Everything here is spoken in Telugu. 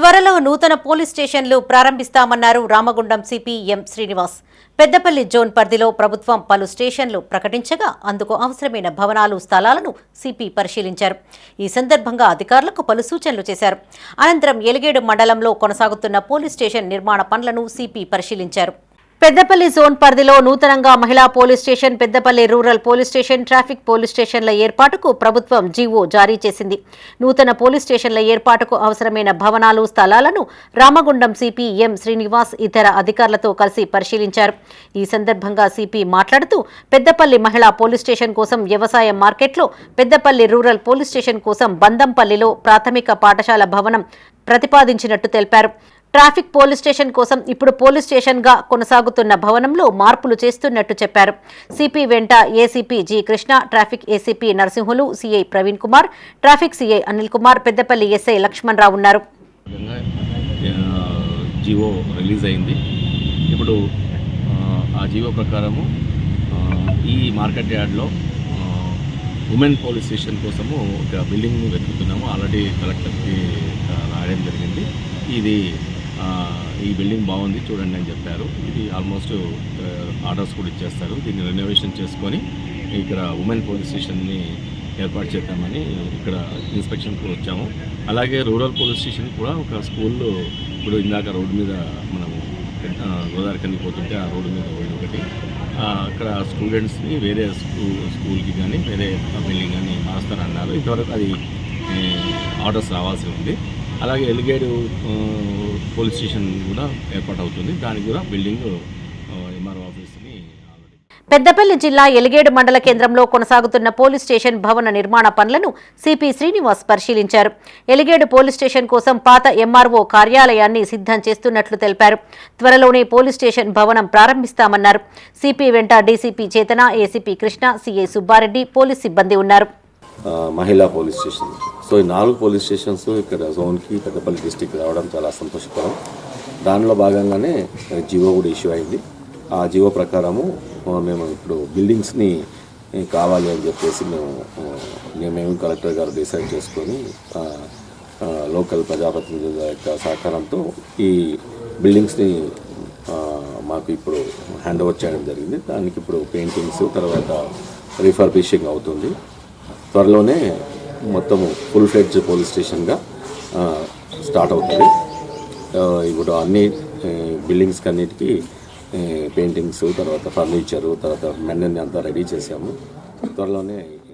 త్వరలో నూతన పోలీస్ స్టేషన్లు ప్రారంభిస్తామన్నారు Ramagundam CP M Srinivas. Peddapalli zone పరిధిలో ప్రభుత్వం పలు స్టేషన్లు ప్రకటించగా అందుకు అవసరమైన భవనాలు స్థలాలను సిపి పరిశీలించారు. ఈ సందర్భంగా అధికారులకు పలు సూచనలు చేశారు. అనంతరం ఎలిగేడు మండలంలో కొనసాగుతున్న పోలీస్ స్టేషన్ నిర్మాణ పనులను సిపి పరిశీలించారు. పెద్దపల్లి జోన్ పరిధిలో నూతనంగా మహిళా police station Peddapalli rural police station traffic police స్టేషన్ల ఏర్పాటుకు ప్రభుత్వం జీవో జారీ చేసింది. నూతన పోలీస్ స్టేషన్ల ఏర్పాటుకు అవసరమైన భవనాలు స్థలాలను రామగుండం సిపి ఎం శ్రీనివాస్ ఇతర అధికారులతో కలిసి పరిశీలించారు. ఈ సందర్భంగా సిపి మాట్లాడుతూ పెద్దపల్లి మహిళా పోలీస్ స్టేషన్ కోసం వ్యవసాయ మార్కెట్లో పెద్దపల్లి రూరల్ పోలీస్ స్టేషన్ కోసం బందంపల్లిలో ప్రాథమిక పాఠశాల భవనం ప్రతిపాదించినట్టు తెలిపారు. ట్రాఫిక్ పోలీస్ స్టేషన్ కోసం ఇప్పుడు పోలీస్ స్టేషన్గా కొనసాగుతున్న భవనంలో మార్పులు చేస్తున్నట్టు చెప్పారు. సిపి వెంట ACP G Krishna traffic ACP Narasimhulu CI Praveen Kumar traffic CI Anil Kumar Peddapalli SI Lakshman Rao ఉన్నారు విధంగా రిలీజ్ అయింది. ఇప్పుడు ఆ, ఆ ప్రకారము ఈ మార్కెట్ యార్డ్లో ఉమెన్ పోలీస్ స్టేషన్ కోసము ఒక బిల్డింగ్ వెతుకుతున్నాము. ఆల్రెడీ కలెక్టర్కి రాయడం జరిగింది. ఇది ఈ బిల్డింగ్ బాగుంది చూడండి అని చెప్పారు. ఇది ఆల్మోస్ట్ ఆర్డర్స్ కూడా ఇచ్చేస్తారు. దీన్ని రెనోవేషన్ చేసుకొని ఇక్కడ ఉమెన్ పోలీస్ స్టేషన్ని ఏర్పాటు చేద్దామని ఇక్కడ ఇన్స్పెక్షన్కి వచ్చాము. అలాగే రూరల్ పోలీస్ స్టేషన్ కూడా ఒక స్కూల్లో ఇప్పుడు ఇందాక రోడ్డు మీద మనము ఆ, గోదావరి కన్నీ పోతుంటే ఆ రోడ్డు మీద ఉంది ఒకటి. అక్కడ స్టూడెంట్స్ని వేరే స్కూల్ స్కూల్కి కానీ వేరే బిల్డింగ్ కానీ మారుస్తారన్నారు. ఇంతవరకు అది ఆర్డర్స్ రావాల్సి ఉంది. అలాగే ఎలిగేడు పోలీస్ స్టేషన్ కూడా ఏర్పాటవుతుంది. దానికి కూడా బిల్డింగ్ ఎంఆర్ఓ ఆఫీస్ని పెద్దపల్లి జిల్లా ఎలిగేడు మండల కేంద్రంలో కొనసాగుతున్న పోలీస్ స్టేషన్ భవన నిర్మాణ పనులను సిపి శ్రీనివాస్ పరిశీలించారు. ఎలిగేడు పోలీస్ స్టేషన్ కోసం పాత ఎంఆర్ఓ కార్యాలయాన్ని సిద్ధం చేస్తున్నట్లు తెలిపారు. త్వరలోనే పోలీస్ స్టేషన్ భవనం ప్రారంభిస్తామన్నారు. సిపి వెంట DCP Chetana ACP Krishna CI Subbareddy police సిబ్బంది ఉన్నారు. మహిళా పోలీస్ స్టేషన్. సో ఈ నాలుగు పోలీస్ స్టేషన్స్ ఇక్కడ జోన్కి పెద్దపల్లి డిస్టిక్ రావడం చాలా సంతోషకరం. దానిలో భాగంగానే జివో కూడా ఇష్యూ అయింది. ఆ జివో ప్రకారము మేము ఇప్పుడు బిల్డింగ్స్ని కావాలి అని చెప్పేసి మేము ఆ, మేము కలెక్టర్ గారు డిసైడ్ చేసుకొని లోకల్ ప్రజాప్రతినిధుల యొక్క సహకారంతో ఈ బిల్డింగ్స్ని మాకు ఇప్పుడు హ్యాండ్ ఓవర్ చేయడం జరిగింది. దానికి ఇప్పుడు పెయింటింగ్స్ తర్వాత రిఫర్బిషింగ్ అవుతుంది. త్వరలోనే మొత్తము ఫుల్ ఫ్లెడ్జ్ పోలీస్ స్టేషన్గా స్టార్ట్ అవుతుంది. ఇప్పుడు అన్ని బిల్డింగ్స్కి అన్నిటికీ పెయింటింగ్స్ తర్వాత ఫర్నిచరు తర్వాత మెన్ అంతా రెడీ చేసాము త్వరలోనే